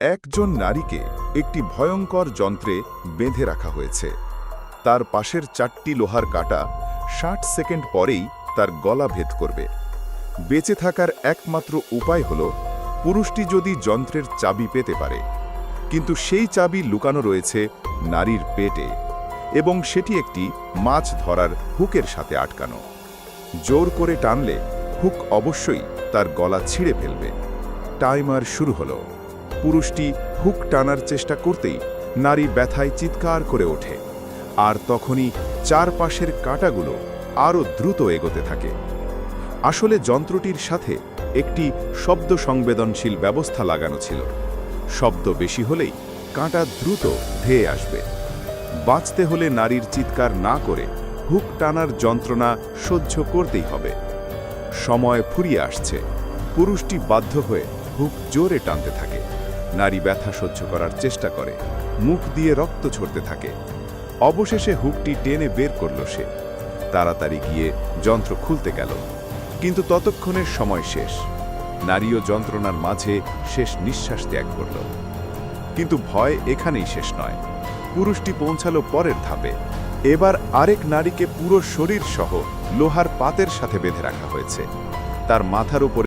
একজন নারীকে একটি ভয়ঙ্কর যন্ত্রে বেঁধে রাখা হয়েছে। তার পাশের চারটি লোহার কাটা ষাট সেকেন্ড পরেই তার গলা ভেদ করবে। বেঁচে থাকার একমাত্র উপায় হল, পুরুষটি যদি যন্ত্রের চাবি পেতে পারে। কিন্তু সেই চাবি লুকানো রয়েছে নারীর পেটে এবং সেটি একটি মাছ ধরার হুকের সাথে আটকানো। জোর করে টানলে হুক অবশ্যই তার গলা ছিঁড়ে ফেলবে। টাইমার শুরু হলো। পুরুষটি হুক টানার চেষ্টা করতেই নারী ব্যথায় চিৎকার করে ওঠে। আর তখনই চারপাশের কাঁটাগুলো আরও দ্রুত এগোতে থাকে। আসলে যন্ত্রটির সাথে একটি শব্দ সংবেদনশীল ব্যবস্থা লাগানো ছিল। শব্দ বেশি হলেই কাঁটা দ্রুত ধেয়ে আসবে। বাঁচতে হলে নারীর চিৎকার না করে হুক টানার যন্ত্রণা সহ্য করতেই হবে। সময় ফুরিয়ে আসছে। পুরুষটি বাধ্য হয়ে হুক জোরে টানতে থাকে। নারী ব্যথা সহ্য করার চেষ্টা করে। মুখ দিয়ে রক্ত ঝরতে থাকে। অবশেষে হুকটি টেনে বের করল সে। তাড়াতাড়ি গিয়ে যন্ত্র খুলতে গেল। কিন্তু ততক্ষণের সময় শেষ। নারীও যন্ত্রণার মাঝে শেষ নিঃশ্বাস ত্যাগ করল। কিন্তু ভয় এখানেই শেষ নয়। পুরুষটি পৌঁছালো পরের ধাপে। এবার আরেক নারীকে পুরো শরীর সহ লোহার পাতের সাথে বেঁধে রাখা হয়েছে। তার মাথার উপরে